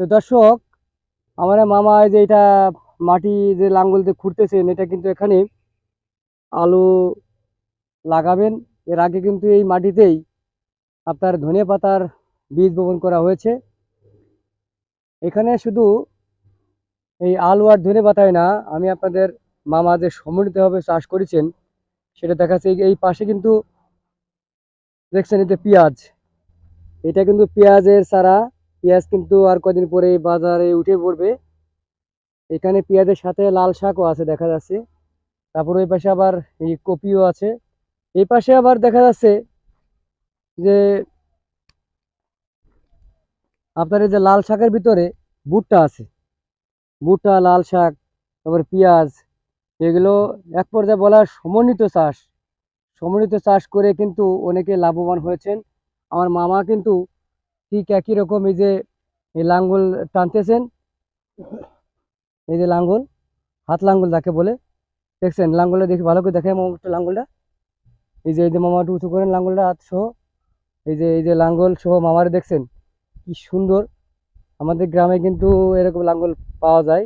তো দর্শক, আমার মামা যে এটা মাটি যে লাঙ্গল দিয়ে খুঁড়তেছেন, এটা কিন্তু এখানে আলু লাগাবেন। এর আগে কিন্তু এই মাটিতেই আপনার ধনে পাতার বীজ বপন করা হয়েছে। এখানে শুধু এই আলু আর ধনে পাতায় না, আমি আপনাদের মামা যে সমন্বিতভাবে চাষ করেছেন, সেটা দেখাচ্ছে। এই- পাশে কিন্তু দেখছেন এতে পেঁয়াজ। এটা কিন্তু পেঁয়াজের চারা পেঁয়াজ কিন্তু আর কদিন পরে বাজারে উঠে পড়বে। এখানে পেঁয়াজের সাথে লাল শাকও আছে দেখা যাচ্ছে। তারপর ওই পাশে আবার এই কপিও আছে। এই পাশে আবার দেখা যাচ্ছে যে আপনার এই যে লাল শাকের ভিতরে ভুট্টা আছে। ভুট্টা, লাল শাক, তারপর পেঁয়াজ, এগুলো এক পর্যায়ে বলা সমন্বিত চাষ। সমন্বিত চাষ করে কিন্তু অনেকে লাভবান হয়েছেন। আমার মামা কিন্তু ঠিক একই রকম এই যে, এই লাঙ্গল টানতেছেন, এই যে লাঙ্গল, হাত লাঙ্গল যাকে বলে, দেখছেন? লাঙ্গলটা দেখি ভালো করে দেখেন মামা একটু লাঙ্গলটা। এই যে এই যে মামা উঁচু করেন লাঙ্গলটা হাত সহ। এই যে এই যে লাঙ্গল সহ মামারে দেখছেন? কি সুন্দর। আমাদের গ্রামে কিন্তু এরকম লাঙ্গল পাওয়া যায়।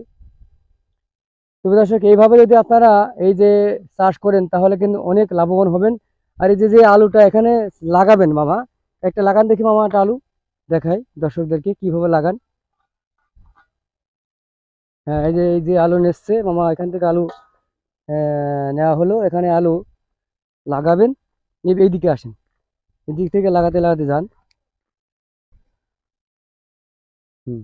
তবে দর্শক, এইভাবে যদি আপনারা এই যে চাষ করেন, তাহলে কিন্তু অনেক লাভবান হবেন। আর এই যে যে আলুটা এখানে লাগাবেন মামা, একটা লাগান দেখি মামা একটা আলু। দেখাই দর্শকদেরকে কীভাবে লাগান। হ্যাঁ এই যে এই যে আলু নেসছে, মামা এখান থেকে আলু নেওয়া হলো। এখানে আলু লাগাবেন এই- এইদিকে আসেন। এদিক থেকে লাগাতে লাগাতে যান। হুম।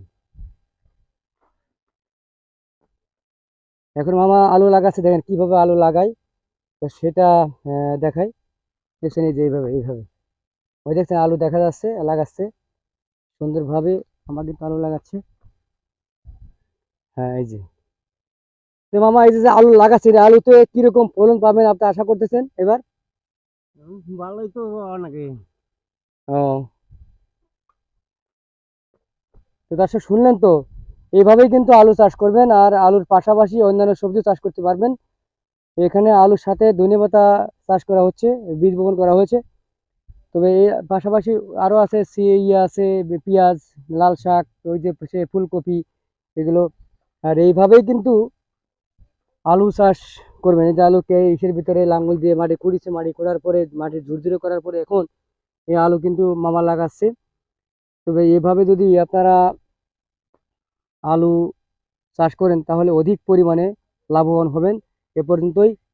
এখন মামা আলু লাগাচ্ছে, দেখেন কীভাবে আলু লাগাই। তো সেটা দেখাই। দেখছেন এই যে এইভাবে এইভাবে। ওই দেখছেন আলু দেখা যাচ্ছে, লাগাচ্ছে। সুন্দরভাবে কিন্তু আলু লাগাচ্ছে। হ্যাঁ এই যে। তো মামা এই যে আলু লাগাচ্ছে আলুতে কীরকম ফলন পাবেন আপনি আশা করতেছেন এবার? ভালোই তো অনেকে। ও। তো দর্শক শুনলেন তো? এইভাবেই কিন্তু আলু চাষ করবেন আর আলুর পাশাপাশি অন্যান্য সবজি চাষ করতে পারবেন। এখানে আলুর সাথে ধনেপাতা চাষ করা হচ্ছে বীজ বপন করা হয়েছে। তবে এর পাশাপাশি আরও আছে ইয়ে আছে পেঁয়াজ, লাল শাক, ওই যে সে ফুলকপি এগুলো। আর এইভাবেই কিন্তু আলু চাষ করবেন। এই যে আলুকে ইসের ভিতরে লাঙ্গল দিয়ে মাটি খুঁড়িছে মাটি খোঁড়ার পরে, মাটি ঝুরঝুরে করার পরে এখন এই আলু কিন্তু মামা লাগাচ্ছে। তবে এভাবে যদি আপনারা আলু চাষ করেন, তাহলে অধিক পরিমাণে লাভবান হবেন। এ পর্যন্তই।